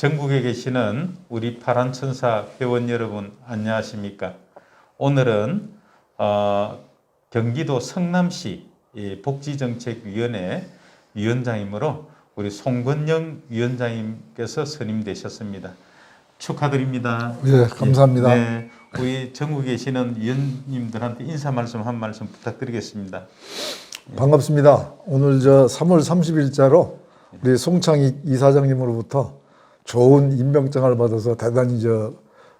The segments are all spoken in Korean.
전국에 계시는 우리 파란 천사 회원 여러분 안녕하십니까? 오늘은 어, 경기도 성남시 이 복지정책위원회 위원장이므로 우리 송건영 위원장님께서 선임되셨습니다. 축하드립니다. 예, 감사합니다. 네, 우리 전국에 계시는 위원님들한테 인사 말씀 한 말씀 부탁드리겠습니다. 반갑습니다. 오늘 저 3월 30일자로 우리 송창익 이사장님으로부터 좋은 임명장을 받아서 대단히 저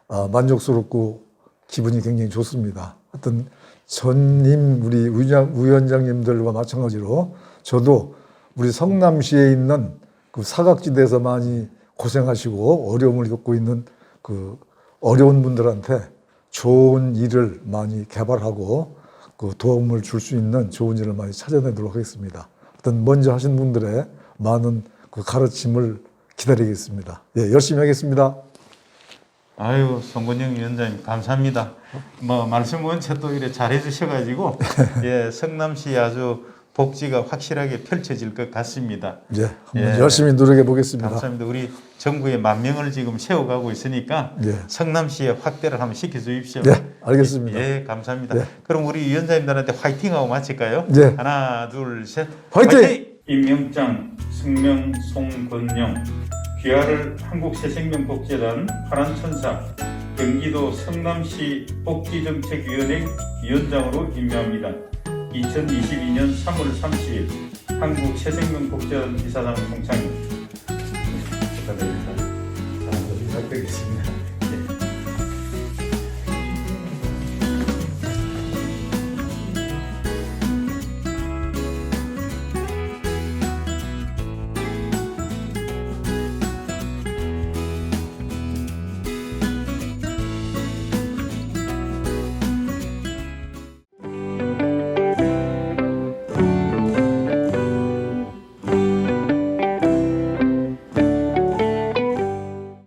아, 만족스럽고 기분이 굉장히 좋습니다. 하여튼 전임 우리 위원장, 위원장님들과 마찬가지로 저도 우리 성남시에 있는 그 사각지대에서 많이 고생하시고 어려움을 겪고 있는 그 어려운 분들한테 좋은 일을 많이 개발하고 그 도움을 줄 수 있는 좋은 일을 많이 찾아내도록 하겠습니다. 어떤 먼저 하신 분들의 많은 그 가르침을 기다리겠습니다. 예, 열심히 하겠습니다. 아유 송건영 위원장님 감사합니다. 뭐 말씀 원체 또 이래 잘해 주셔가지고 예 성남시 아주 복지가 확실하게 펼쳐질 것 같습니다. 예, 한번 예. 열심히 노력해 보겠습니다. 감사합니다. 우리 정부에 만 명을 지금 세워가고 있으니까 예. 성남시에 확대를 한번 시켜 주십시오. 네, 알겠습니다. 예, 감사합니다. 네. 그럼 우리 위원장님들한테 화이팅하고 마칠까요? 네. 하나, 둘, 셋. 화이팅! 임명장, 승명, 송건영, 귀하를 한국새생명복지단 파란천사, 경기도 성남시 복지정책위원회 위원장으로 임명합니다. 2022년 3월 30일 한국새생명복지단 이사장 송창희 축하드립니다. 잘 부탁드리겠습니다.